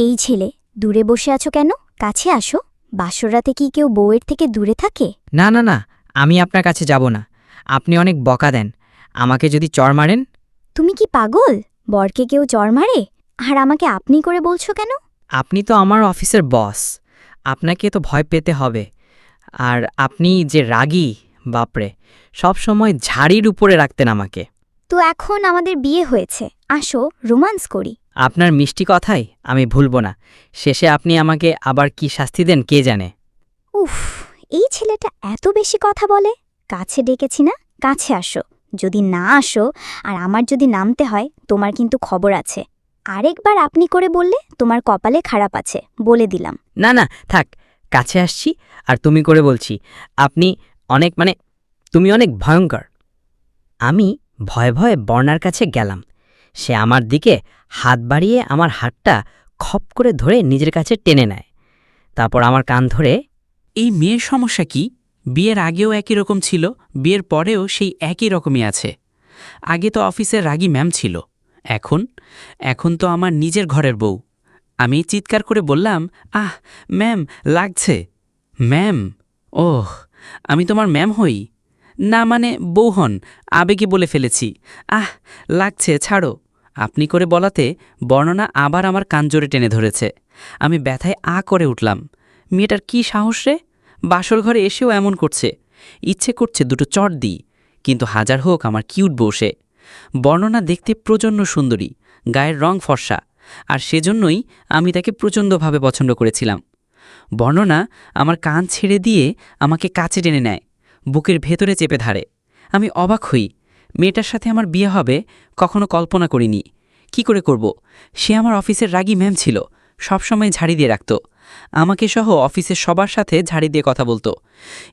এই ছেলে দূরে বসে আছো কেন? কাছে আসো। বাসররাতে কি কেউ বউয়ের থেকে দূরে থাকে? না না না আমি আপনার কাছে যাব না। আপনি অনেক বকা দেন। আমাকে যদি চর মারেন? তুমি কি পাগল? বরকে কেউ চর মারে? আর আমাকে আপনি করে বলছো কেন? আপনি তো আমার অফিসের বস। আপনাকে তো ভয় পেতে হবে। আর আপনি যে রাগী বাপরে সব সময় ঝাড়ির উপরে রাখতেন আমাকে। তো এখন আমাদের বিয়ে হয়েছে। আসো রোমান্স করি। আপনার মিষ্টি কথাই আমি ভুলব না। শেষে আপনি আমাকে আবার কি শাস্তি দেন কে জানে? উফ এই ছেলেটা এত বেশি কথা বলে। কাছে ডেকেছি না কাছে আসো। যদি না আসো আর আমার যদি নামতে হয় তোমার কিন্তু খবর আছে। আরেকবার আপনি করে বললে তোমার কপালে খারাপ আছে বলে দিলাম। না না থাক কাছে আসছি আর তুমি করে বলছি। আপনি অনেক মানে তুমি অনেক ভয়ঙ্কর। আমি ভয়ে ভয়ে বর্ণার কাছে গেলাম। সে আমার দিকে হাত বাড়িয়ে আমার হাতটা খপ করে ধরে নিজের কাছে টেনে নেয়। তারপর আমার কান ধরে, এই মেয়ের সমস্যা কি? বিয়ের আগেও একই রকম ছিল, বিয়ের পরেও সেই একই রকমই আছে। আগে তো অফিসের রাগী ম্যাম ছিল। এখন এখন তো আমার নিজের ঘরের বউ। আমি চিৎকার করে বললাম, আহ, ম্যাম, লাগছে। ম্যাম, ওহ, আমি তোমার ম্যাম হই। না মানে বউ হন আবেগে বলে ফেলেছি। আহ, লাগছে, ছাড়ো। আপনি করে বলাতে বর্ণনা আবার আমার কান জোরে টেনে ধরেছে। আমি ব্যথায় আ করে উঠলাম। মেয়েটার কি সাহস রে? বাসর ঘরে এসেও এমন করছে। ইচ্ছে করছে দুটো চট দিই, কিন্তু হাজার হোক আমার কিউট বসে বর্ণনা দেখতে প্রচণ্ড সুন্দরী, গায়ের রং ফর্সা, আর সেজন্যই আমি তাকে প্রচণ্ডভাবে পছন্দ করেছিলাম। বর্ণনা আমার কান ছেড়ে দিয়ে আমাকে কাছে টেনে নেয়। বুকের ভেতরে চেপে ধারে। আমি অবাক হই। মেয়েটার সাথে আমার বিয়ে হবে, কখনো কল্পনা করিনি। কি করে করব? সে আমার অফিসের রাগী ম্যাম ছিল, সবসময় ঝাড়ি দিয়ে রাখত। আমাকে সহ অফিসের সবার সাথে ঝাড়ি দিয়ে কথা বলতো।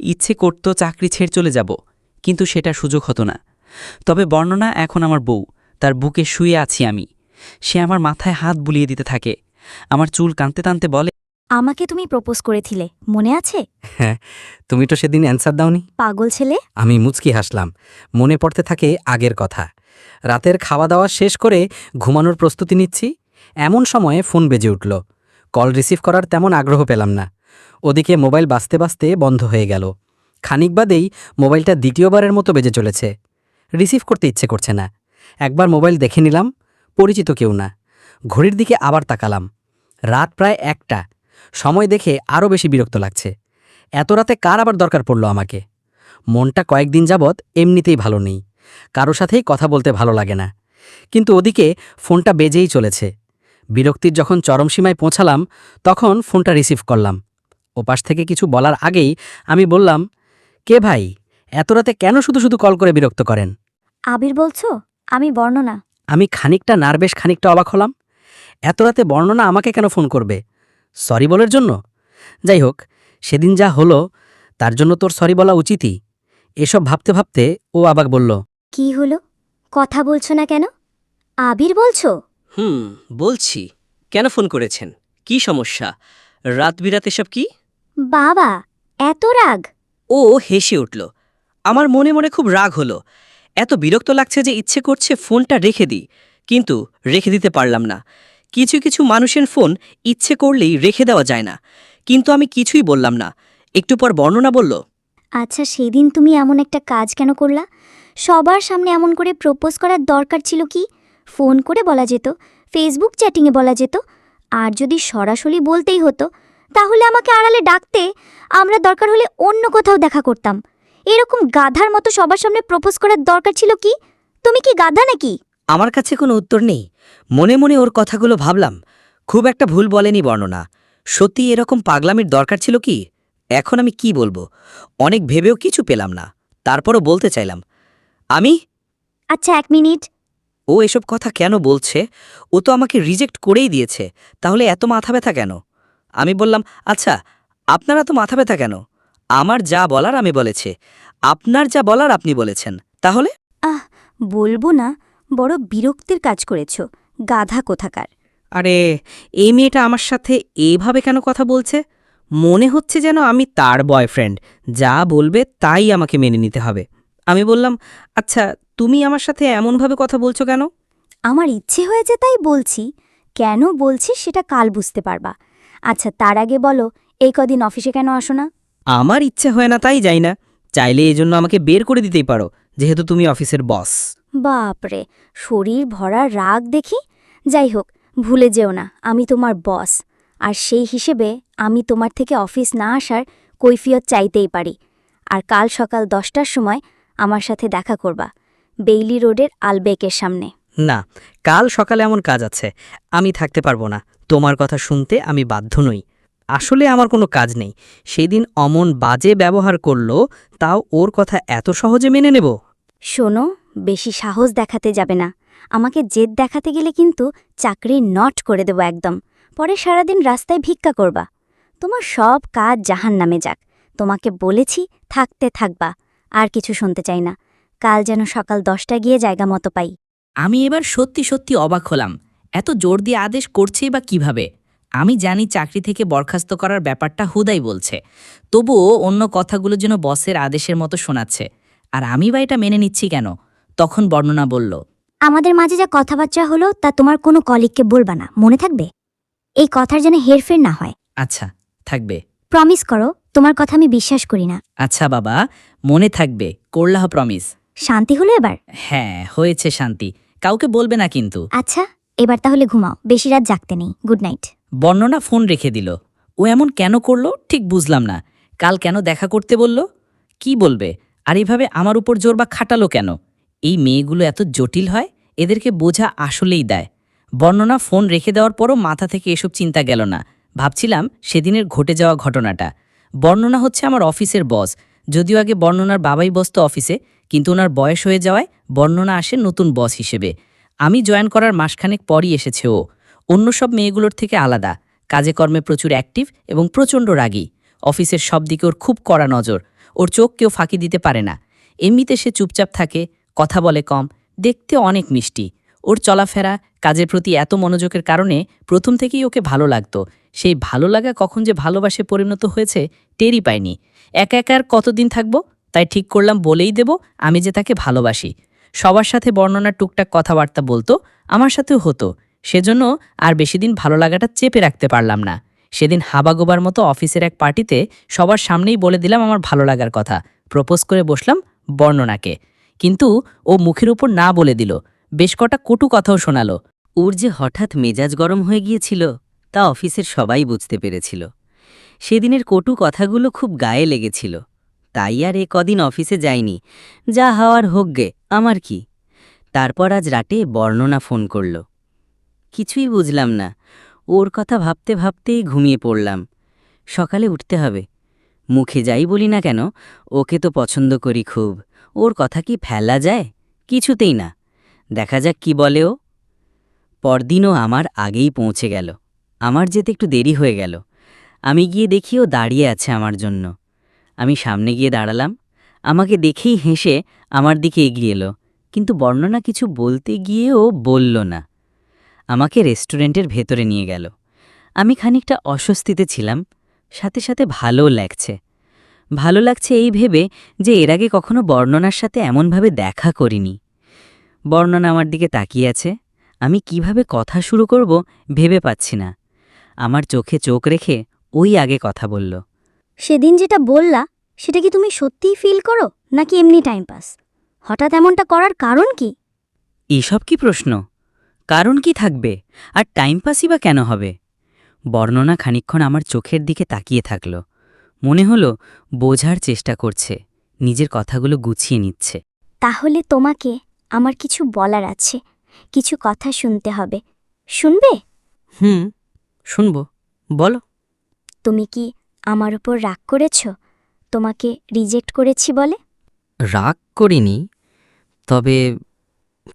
ইচ্ছে করত চাকরি ছেড়ে চলে যাব, কিন্তু সেটা সুযোগ হতো না। তবে বর্ণনা এখন আমার বউ, তার বুকে শুয়ে আছি আমি। সে আমার মাথায় হাত বুলিয়ে দিতে থাকে। আমার চুল কানতে টানতে বলে আমাকে তুমি প্রপোজ করেছিলে মনে আছে? হ্যাঁ তুমি তো সেদিন অ্যান্সার দাওনি। পাগল ছেলে? আমি মুচকি হাসলাম। মনে পড়তে থাকে আগের কথা। রাতের খাওয়া দাওয়া শেষ করে ঘুমানোর প্রস্তুতি নিচ্ছি। এমন সময়ে ফোন বেজে উঠল। কল রিসিভ করার তেমন আগ্রহ পেলাম না। ওদিকে মোবাইল বাঁচতে বাজতে বন্ধ হয়ে গেল। খানিক বাদেই মোবাইলটা দ্বিতীয়বারের মতো বেজে চলেছে। রিসিভ করতে ইচ্ছে করছে না। একবার মোবাইল দেখে নিলাম পরিচিত কেউ না। ঘড়ির দিকে আবার তাকালাম। রাত প্রায় একটা। সময় দেখে আরও বেশি বিরক্ত লাগছে। এত রাতে কার আবার দরকার পড়ল আমাকে? মনটা কয়েকদিন যাবৎ এমনিতেই ভালো নেই। কারও সাথেই কথা বলতে ভালো লাগে না। কিন্তু ওদিকে ফোনটা বেজেই চলেছে। বিরক্তির যখন চরম সীমায় পৌঁছালাম তখন ফোনটা রিসিভ করলাম। ওপাশ থেকে কিছু বলার আগেই আমি বললাম কে ভাই? এত রাতে কেন শুধু শুধু কল করে বিরক্ত করেন? আবির বলছো? আমি বর্ণনা। আমি খানিকটা নার্ভেস খানিকটা অবাক হলাম। এত রাতে বর্ণনা আমাকে কেন ফোন করবে? সরি বলার জন্য? যাই হোক সেদিন যা হলো তার জন্য তোর সরি বলা উচিতই। এসব ভাবতে ভাবতে ও আবার বলল কি হলো? কথা বলছো না কেন? আবির বলছো? হুম বলছি। কেন ফোন করেছেন? কি সমস্যা? রাত বিরাত এসব কি? বাবা এত রাগ। ও হেসে উঠল আমার মনে মনে খুব রাগ হলো। এত বিরক্ত লাগছে যে ইচ্ছে করছে ফোনটা রেখে দিই কিন্তু রেখে দিতে পারলাম না। কিছু কিছু মানুষের ফোন ইচ্ছে করলেই রেখে দেওয়া যায় না। কিন্তু আমি কিছুই বললাম না। একটু পর বর্ণনা বলল আচ্ছা সেদিন তুমি এমন একটা কাজ কেন করলা? সবার সামনে এমন করে প্রপোজ করার দরকার ছিল কি? ফোন করে বলা যেত, ফেসবুক চ্যাটিংয়ে বলা যেত। আর যদি সরাসরি বলতেই হতো, তাহলে আমাকে আড়ালে ডাকতে আমরা দরকার হলে অন্য কোথাও দেখা করতাম। এরকম গাধার মতো সবার সামনে প্রপোজ করার দরকার ছিল কি? তুমি কি গাধা নাকি? আমার কাছে কোনো উত্তর নেই। মনে মনে ওর কথাগুলো ভাবলাম। খুব একটা ভুল বলেনি বর্ণনা। সত্যি এরকম পাগলামির দরকার ছিল কি? এখন আমি কি বলব? অনেক ভেবেও কিছু পেলাম না। তারপরও বলতে চাইলাম আমি? আচ্ছা এক মিনিট। ও এসব কথা কেন বলছে? ও তো আমাকে রিজেক্ট করেই দিয়েছে। তাহলে এত মাথা ব্যথা কেন? আমি বললাম আচ্ছা আপনারা তো মাথা ব্যথা কেন? আমার যা বলার আমি বলেছে। আপনার যা বলার আপনি বলেছেন। তাহলে? আহ বলব না। বড় বিরক্তির কাজ করেছ গাধা কোথাকার। আরে এই মেয়েটা আমার সাথে এইভাবে কেন কথা বলছে? মনে হচ্ছে যেন আমি তার বয়ফ্রেন্ড যা বলবে তাই আমাকে মেনে নিতে হবে। আমি বললাম আচ্ছা তুমি আমার সাথে এমনভাবে কথা বলছো কেন? আমার ইচ্ছে হয়েছে তাই বলছি। কেন বলছি সেটা কাল বুঝতে পারবা। আচ্ছা তার আগে বলো এই কদিন অফিসে কেন আসো না? আমার ইচ্ছে হয় না তাই যাই না। চাইলে এই জন্য আমাকে বের করে দিতেই পারো যেহেতু তুমি অফিসের বস। বাপরে শরীর ভরা রাগ দেখি? যাই হোক ভুলে যেও না আমি তোমার বস। আর সেই হিসেবে আমি তোমার থেকে অফিস না আসার কৈফিয়ত চাইতেই পারি। আর কাল সকাল দশটার সময় আমার সাথে দেখা করবা বেইলি রোডের আলবেকের সামনে। না কাল সকালে এমন কাজ আছে আমি থাকতে পারব না তোমার কথা শুনতে আমি বাধ্য নই। আসলে আমার কোনো কাজ নেই সেদিন অমন বাজে ব্যবহার করল তাও ওর কথা এত সহজে মেনে নেব? শোনো বেশি সাহস দেখাতে যাবে না। আমাকে জেদ দেখাতে গেলে কিন্তু চাকরি নট করে দেব একদম। পরে সারাদিন রাস্তায় ভিক্ষা করবা। তোমার সব কাজ জাহান নামে যাক। তোমাকে বলেছি থাকতে থাকবা। আর কিছু শুনতে চাই না। কাল যেন সকাল দশটা গিয়ে জায়গা মতো পাই। আমি এবার সত্যি সত্যি অবাক হলাম। এত জোর দিয়ে আদেশ করছেই বা কীভাবে? আমি জানি চাকরি থেকে বরখাস্ত করার ব্যাপারটা হুদাই বলছে। তবুও অন্য কথাগুলো যেন বসের আদেশের মতো শোনাচ্ছে। আর আমি বা এটা মেনে নিচ্ছি কেন? তখন বর্ণনা বলল আমাদের মাঝে যা কথাবার্তা হলো তা তোমার কোনো কলিগকে বলবা না মনে থাকবে? এই কথার যেন হেরফের না হয়। আচ্ছা থাকবে। প্রমিস করো তোমার কথা আমি বিশ্বাস করি না। আচ্ছা বাবা মনে থাকবে করলাহ প্রমিস শান্তি হলো এবার? হ্যাঁ হয়েছে শান্তি। কাউকে বলবে না কিন্তু। আচ্ছা এবার তাহলে ঘুমাও বেশি রাত জাগতে নেই গুড নাইট বর্ণনা ফোন রেখে দিল। ও এমন কেন করল ঠিক বুঝলাম না। কাল কেন দেখা করতে বলল? কি বলবে? আর এইভাবে আমার উপর জোর বা খাটালো কেন? এই মেয়েগুলো এত জটিল হয়? এদেরকে বোঝা আসলেই দেয়। বর্ণনা ফোন রেখে দেওয়ার পরও মাথা থেকে এসব চিন্তা গেল না। ভাবছিলাম সেদিনের ঘটে যাওয়া ঘটনাটা। বর্ণনা হচ্ছে আমার অফিসের বস। যদিও আগে বর্ণনার বাবাই বসতো অফিসে, কিন্তু ওনার বয়স হয়ে যাওয়ায় বর্ণনা আসে নতুন বস হিসেবে। আমি জয়েন করার মাসখানেক পরই এসেছে ও। অন্য সব মেয়েগুলোর থেকে আলাদা। কাজে কর্মে প্রচুর অ্যাক্টিভ এবং প্রচণ্ড রাগী। অফিসের সব দিকে ওর খুব কড়া নজর। ওর চোখ কেউ ফাঁকি দিতে পারে না। এমনিতে সে চুপচাপ থাকে কথা বলে কম, দেখতে অনেক মিষ্টি। ওর চলাফেরা, কাজের প্রতি এত মনোযোগের কারণে প্রথম থেকেই ওকে ভালো লাগতো। সেই ভালো লাগা কখন যে ভালোবাসে পরিণত হয়েছে, টেরই পায়নি একা একা আর কতদিন থাকব? তাই ঠিক করলাম বলেই দেব, আমি যে তাকে ভালোবাসি। সবার সাথে বর্ণনার টুকটাক কথাবার্তা বলতো, আমার সাথেও হতো। সেজন্য আর বেশি দিন ভালো লাগাটা চেপে রাখতে পারলাম না। সেদিন হাবাগোবার মতো অফিসের এক পার্টিতে সবার সামনেই বলে দিলাম আমার ভালো লাগার কথা। প্রপোজ করে বসলাম বর্ণনাকে। কিন্তু ও মুখের ওপর না বলে দিল। বেশ কটা কটু কথাও শোনালো। ওর যে হঠাৎ মেজাজ গরম হয়ে গিয়েছিল, তা অফিসের সবাই বুঝতে পেরেছিল। সেদিনের কটু কথাগুলো খুব গায়ে লেগেছিল। তাই আর এ কদিন অফিসে যায়নি। যা হওয়ার হোক গে, আমার কি? তারপর আজ রাতে বর্ণনা ফোন করল। কিছুই বুঝলাম না। ওর কথা ভাবতে ভাবতেই ঘুমিয়ে পড়লাম। সকালে উঠতে হবে। মুখে যাই বলি না কেন, ওকে তো পছন্দ করি খুব। ওর কথা কি ফেলা যায়? কিছুতেই না। দেখা যাক কি বলে ও। পরদিনও আমার আগেই পৌঁছে গেল। আমার যেতে একটু দেরি হয়ে গেল। আমি গিয়ে দেখি ও দাঁড়িয়ে আছে আমার জন্য। আমি সামনে গিয়ে দাঁড়ালাম। আমাকে দেখেই হেসে আমার দিকে এগিয়ে এলো। কিন্তু বর্ণনা কিছু বলতে গিয়ে ও বলল না। আমাকে রেস্টুরেন্টের ভেতরে নিয়ে গেল। আমি খানিকটা অস্বস্তিতে ছিলাম। সাথে সাথে ভালোও লাগছে। ভালো লাগছে এই ভেবে যে এর আগে কখনো বর্ণনার সাথে এমনভাবে দেখা করিনি। বর্ণনা আমার দিকে তাকিয়ে আছে। আমি কীভাবে কথা শুরু করব ভেবে পাচ্ছি না। আমার চোখে চোখ রেখে ওই আগে কথা বলল। সেদিন যেটা বললা সেটা কি তুমি সত্যিই ফিল করো নাকি এমনি টাইম পাস হঠাৎ এমনটা করার কারণ কি? এসব কি প্রশ্ন? কারণ কি থাকবে? আর টাইম পাসই বা কেন হবে? বর্ণনা খানিক্ষণ আমার চোখের দিকে তাকিয়ে থাকল। মনে হলো বোঝার চেষ্টা করছে নিজের কথাগুলো গুছিয়ে নিচ্ছে। তাহলে তোমাকে আমার কিছু বলার আছে কিছু কথা শুনতে হবে শুনবে? হুম শুনব বলো। তুমি কি আমার উপর রাগ করেছ? তোমাকে রিজেক্ট করেছি বলে? রাগ করিনি তবে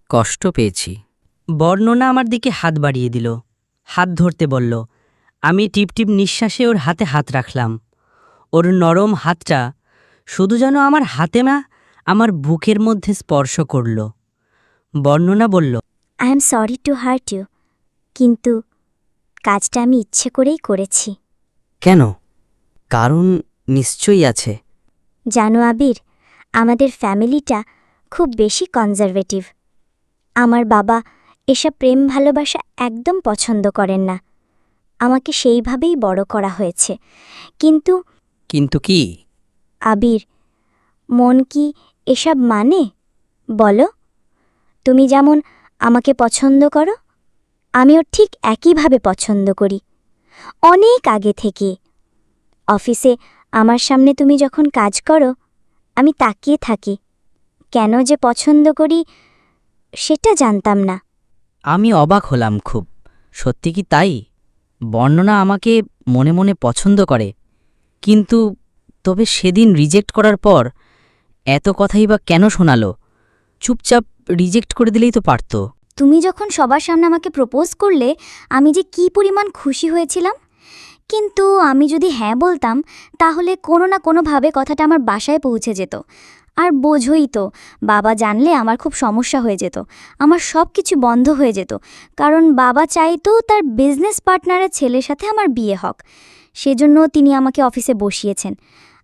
কষ্ট পেয়েছি। বর্ণনা আমার দিকে হাত বাড়িয়ে দিল হাত ধরতে বলল আমি টিপটিপ নিঃশ্বাসে ওর হাতে হাত রাখলাম। ওর নরম হাতটা শুধু যেন আমার হাতে না আমার বুকের মধ্যে স্পর্শ করল। বর্ণনা বলল I am sorry to hurt you কিন্তু কাজটা আমি ইচ্ছে করেই করেছি। কেন? কারণ নিশ্চয়ই আছে। জানো আবির আমাদের ফ্যামিলিটা খুব বেশি কনজারভেটিভ। আমার বাবা এসব প্রেম ভালোবাসা একদম পছন্দ করেন না। আমাকে সেইভাবেই বড় করা হয়েছে। কিন্তু কিন্তু কি? আবির মন কি এসব মানে? বলো। তুমি যেমন আমাকে পছন্দ করো আমিও ঠিক একইভাবে পছন্দ করি। অনেক আগে থেকে। অফিসে আমার সামনে তুমি যখন কাজ করো আমি তাকিয়ে থাকি। কেন যে পছন্দ করি সেটা জানতাম না। আমি অবাক হলাম খুব। সত্যি কি তাই? বর্ণনা আমাকে মনে মনে পছন্দ করে। কিন্তু তবে সেদিন রিজেক্ট করার পর এত কথাই বা কেন শোনালো? চুপচাপ রিজেক্ট করে দিলেই তো পারত। তুমি যখন সবার সামনে আমাকে প্রপোজ করলে, আমি যে কি পরিমাণ খুশি হয়েছিলাম? কিন্তু আমি যদি হ্যাঁ বলতাম, তাহলে কোনো না কোনোভাবে কথাটা আমার বাসায় পৌঁছে যেত। আর বোঝই তো, বাবা জানলে আমার খুব সমস্যা হয়ে যেত। আমার সব কিছু বন্ধ হয়ে যেত। কারণ বাবা চাইতো তার বিজনেস পার্টনারের ছেলের সাথে আমার বিয়ে হোক। সেজন্য তিনি আমাকে অফিসে বসিয়েছেন।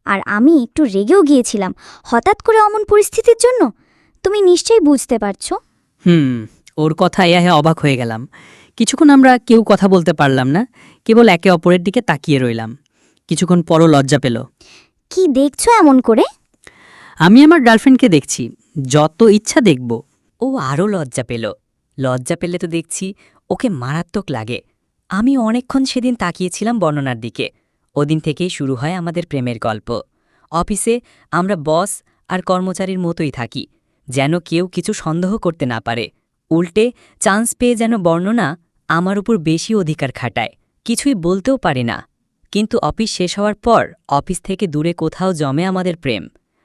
আর আমি একটু রেগেও গিয়েছিলাম হঠাৎ করে অমন পরিস্থিতির জন্য? তুমি নিশ্চয়ই বুঝতে পারছ? হুম ওর কথা এ অবাক হয়ে গেলাম। কিছুক্ষণ আমরা কেউ কথা বলতে পারলাম না কেবল একে অপরের দিকে তাকিয়ে রইলাম। কিছুক্ষণ পরও লজ্জা পেল। কি দেখছ এমন করে? আমি আমার গার্লফ্রেন্ডকে দেখছি যত ইচ্ছা দেখব। ও আরও লজ্জা পেল। লজ্জা পেলে তো দেখছি ওকে মারাত্মক লাগে। আমি অনেকক্ষণ সেদিন তাকিয়েছিলাম বর্ণনার দিকে। ওদিন থেকেই শুরু হয় আমাদের প্রেমের গল্প। অফিসে আমরা বস আর কর্মচারীর মতোই থাকি, যেন কেউ কিছু সন্দেহ করতে না পারে। উল্টে চান্স পেয়ে যেন বর্ণনা আমার উপর বেশি অধিকার খাটায়, কিছুই বলতেও পারে না। কিন্তু অফিস শেষ হওয়ার পর অফিস থেকে দূরে কোথাও জমে আমাদের প্রেম।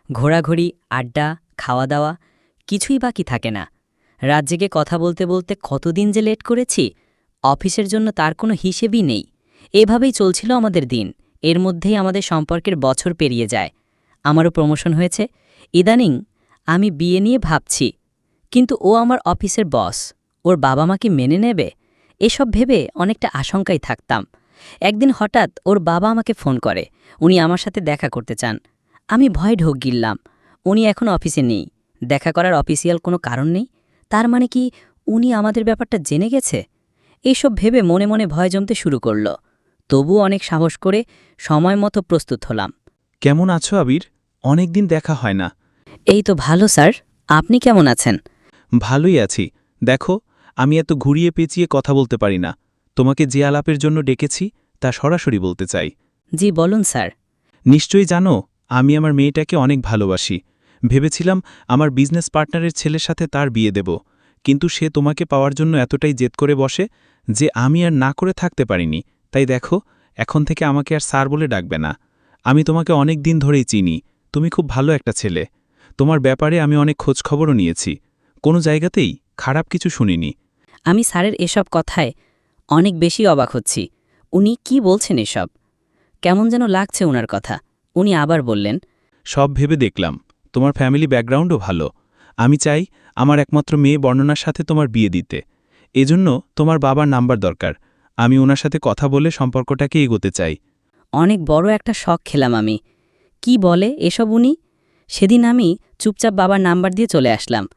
ঘোরাঘুরি, আড্ডা খাওয়া দাওয়া কিছুই বাকি থাকে না। জেগে কথা বলতে বলতে কতদিন যে লেট করেছি অফিসের জন্য তার কোনো হিসেবই নেই। এভাবেই চলছিল আমাদের দিন। এর মধ্যেই আমাদের সম্পর্কের বছর পেরিয়ে যায়। আমারও প্রমোশন হয়েছে। ইদানিং আমি বিয়ে নিয়ে ভাবছি। কিন্তু ও আমার অফিসের বস। ওর বাবা মাকে মেনে নেবে? এসব ভেবে অনেকটা আশঙ্কায় থাকতাম। একদিন হঠাৎ ওর বাবা আমাকে ফোন করে। উনি আমার সাথে দেখা করতে চান। আমি ভয় ঢোক গিললাম। উনি এখন অফিসে নেই। দেখা করার অফিসিয়াল কোনো কারণ নেই? তার মানে কি উনি আমাদের ব্যাপারটা জেনে গেছে? এইসব ভেবে মনে মনে ভয় জমতে শুরু করল। তবু অনেক সাহস করে সময় মতো প্রস্তুত হলাম। কেমন আছো আবির? অনেকদিন দেখা হয় না। এই তো ভালো স্যার। আপনি কেমন আছেন? ভালোই আছি। দেখো আমি এত ঘুরিয়ে পেঁচিয়ে কথা বলতে পারি না। তোমাকে যে আলাপের জন্য ডেকেছি তা সরাসরি বলতে চাই। জি বলুন স্যার। নিশ্চয়ই জানো আমি আমার মেয়েটাকে অনেক ভালোবাসি। ভেবেছিলাম আমার বিজনেস পার্টনারের ছেলের সাথে তার বিয়ে দেব। কিন্তু সে তোমাকে পাওয়ার জন্য এতটাই জেদ করে বসে যে আমি আর না করে থাকতে পারিনি তাই দেখো এখন থেকে আমাকে আর স্যার বলে ডাকবে না। আমি তোমাকে অনেক দিন ধরেই চিনি তুমি খুব ভালো একটা ছেলে। তোমার ব্যাপারে আমি অনেক খোঁজখবরও নিয়েছি। কোনো জায়গাতেই খারাপ কিছু শুনিনি। আমি স্যারের এসব কথায় অনেক বেশি অবাক হচ্ছি। উনি কি বলছেন এসব? কেমন যেন লাগছে ওনার কথা। উনি আবার বললেন সব ভেবে দেখলাম তোমার ফ্যামিলি ব্যাকগ্রাউন্ডও ভালো। আমি চাই আমার একমাত্র মেয়ে বর্ণনার সাথে তোমার বিয়ে দিতে। এজন্য তোমার বাবার নাম্বার দরকার। আমি ওনার সাথে কথা বলে সম্পর্কটাকে এগোতে চাই। অনেক বড় একটা শখ খেলাম আমি। কি বলে এসব উনি? সেদিন আমি চুপচাপ বাবার নাম্বার দিয়ে চলে আসলাম।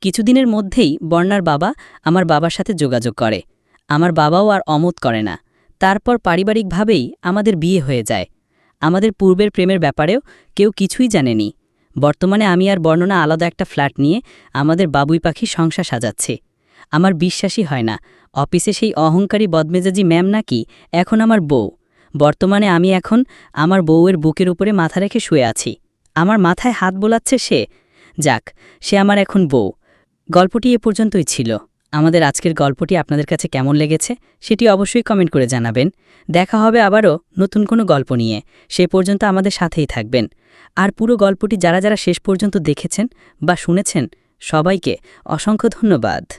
কিছুদিনের মধ্যেই বর্ণার বাবা আমার বাবার সাথে যোগাযোগ করে। আমার বাবাও আর অমত করে না। তারপর পারিবারিকভাবেই আমাদের বিয়ে হয়ে যায়। আমাদের পূর্বের প্রেমের ব্যাপারেও কেউ কিছুই জানেনি। বর্তমানে আমি আর বর্ণনা আলাদা একটা ফ্ল্যাট নিয়ে আমাদের বাবুই পাখি সংসার সাজাচ্ছি। আমার বিশ্বাসই হয় না। অফিসে সেই অহংকারী বদমেজাজি ম্যাম নাকি? এখন আমার বউ। বর্তমানে আমি এখন আমার বউয়ের বুকের উপরে মাথা রেখে শুয়ে আছি। আমার মাথায় হাত বোলাচ্ছে সে। যাক, সে আমার এখন বউ। গল্পটি এ পর্যন্তই ছিল। আমাদের আজকের গল্পটি আপনাদের কাছে কেমন লেগেছে সেটি অবশ্যই কমেন্ট করে জানাবেন। দেখা হবে আবারও নতুন কোনো গল্প নিয়ে। সে পর্যন্ত আমাদের সাথেই থাকবেন। আর পুরো গল্পটি যারা যারা শেষ পর্যন্ত দেখেছেন বা শুনেছেন, সবাইকে অসংখ্য ধন্যবাদ।